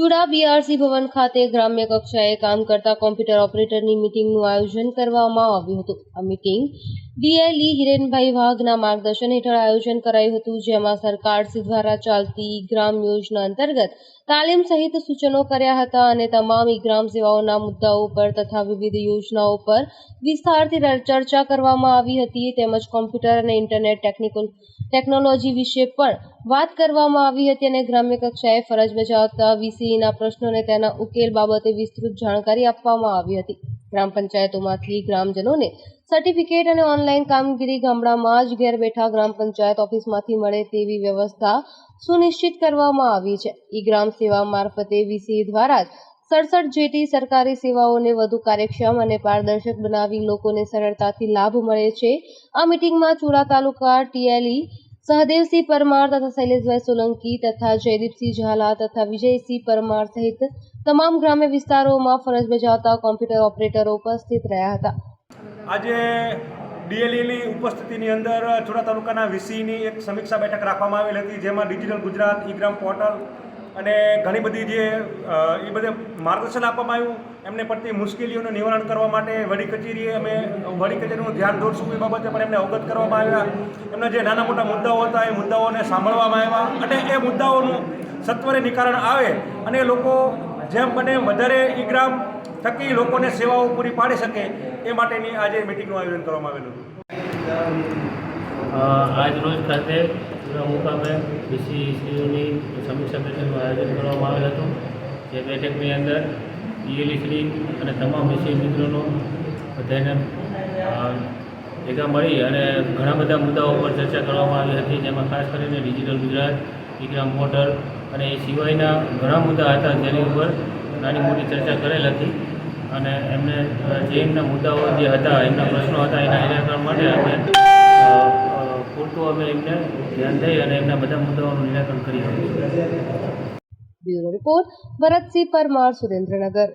BRC ભવન ખાતે ગ્રામ્ય કક્ષાએ કામ કરતા કોમ્પ્યુટર ઓપરેટરની મીટિંગનું આયોજન કરવામાં આવ્યું હતું. આ મીટિંગ ડીએલઈ હિરેનભાઈ વાઘના માર્ગદર્શન હેઠળ આયોજન કરાયું હતું, જેમાં સરકારશ્રી દ્વારા ચાલતી ગ્રામ યોજના અંતર્ગત તાલીમ સહિત સૂચનો કર્યા હતા અને તમામ ગ્રામ સેવાઓના મુદ્દાઓ પર તથા વિવિધ યોજનાઓ પર વિસ્તારથી ચર્ચા કરવામાં આવી હતી. તેમજ કોમ્પ્યુટર અને ઇન્ટરનેટ ટેકનિકલ, ટેકનોલોજી વિશે પણ વાત કરવામાં આવી હતી અને ગ્રામ્ય કક્ષાએ ફરજ બજાવતા વીસીઈના પ્રશ્નો અને તેના ઉકેલ બાબતે વિસ્તૃત જાણકારી આપવામાં આવી હતી. ગ્રામ પંચાયતોમાંથી ગ્રામજનોને સર્ટિફિકેટ અને ઓનલાઈન કામગીરી ગામડામાં જ ઘેર બેઠા ગ્રામ પંચાયત ઓફિસમાંથી મળે તેવી વ્યવસ્થા સુનિશ્ચિત કરવામાં આવી છે. ઈ ગ્રામ સેવા મારફતે વીસી દ્વારા જ સડસઠ જેટી સરકારી સેવાઓને વધુ કાર્યક્ષમ અને પારદર્શક બનાવી લોકોને સરળતાથી લાભ મળે છે. આ મિટિંગમાં ચુરા તાલુકા ટીએલઈ સહદેવસિંહ પરમાર તથા શૈલેષભાઈ સોલંકી તથા જયદીપસિંહ ઝાલા તથા વિજયસિંહ પરમાર સહિત તમામ ગ્રામ્ય વિસ્તારોમાં ફરજ બજાવતા કોમ્પ્યુટર ઓપરેટરો ઉપસ્થિત રહ્યા હતા આજે ડીએલઈની ઉપસ્થિતિની અંદર ચોડા તાલુકાના વીસીની એક સમીક્ષા બેઠક રાખવામાં આવેલી હતી, જેમાં ડિજિટલ ગુજરાત ઈ-ગ્રામ પોર્ટલ અને ઘણી બધી જે એ બધે માર્ગદર્શન આપવામાં આવ્યું. એમને પડતી મુશ્કેલીઓનું નિવારણ કરવા માટે વડી કચેરીએ અમે, વડી કચેરીનું ધ્યાન દોરશું એ બાબતે પણ એમને અવગત કરવામાં આવ્યા. એમના જે નાના મોટા મુદ્દાઓ હતા, એ મુદ્દાઓને સાંભળવામાં આવ્યા. અને એ મુદ્દાઓનું સત્વરે નિકારણ આવે અને લોકો જેમ બને વધારે ઈ-ગ્રામ થકી લોકોને સેવાઓ પૂરી પાડી શકે એ માટેની આજે મિટિંગનું આયોજન કરવામાં આવેલું આજ રોજ ખાતે પૂરા મુકામે વીસીસીઓની સમીક્ષા બેઠકનું આયોજન કરવામાં આવેલ હતું. જે બેઠકની અંદર ડીએલઈ અને તમામ વીસી મિત્રોનો બધાને ભેગા મળી અને ઘણા બધા મુદ્દાઓ પર ચર્ચા કરવામાં આવી હતી, જેમાં ખાસ કરીને ડિજિટલ ગુજરાત ઈગ્રામ મોટર અને એ સિવાયના ઘણા મુદ્દા હતા જેની ઉપર નાની મોટી ચર્ચા કરેલ હતી. અને એમને જે એમના મુદ્દાઓ જે હતા, એમના પ્રશ્નો હતા એના નિરાકરણ માટે અમે અમે એમને ધ્યાન દઈ અને એમના બધા મુદ્દાઓનું નિરાકરણ કરી આપીશું બ્યુરો રિપોર્ટ ભરતસિંહ પરમાર સુરેન્દ્રનગર.